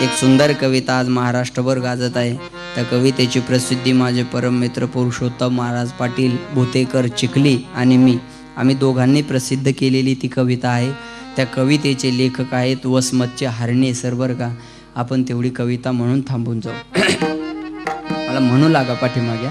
एक सुंदर कविता आज महाराष्ट्रभर गाजत आहे. त्या कवितेची प्रसिद्धी माझे परममित्र पुरुषोत्तम महाराज पाटील भुतेकर चिखली आणि मी. आम्ही दोघांनी प्रसिद्ध केलेली ती कविता आहे. त्या कवितेचे लेखक आहेत वसमतचे हरणे सर का आपण तेवढी कविता म्हणून थांबून जाऊ. मला म्हणू लागा पाठीमाग्या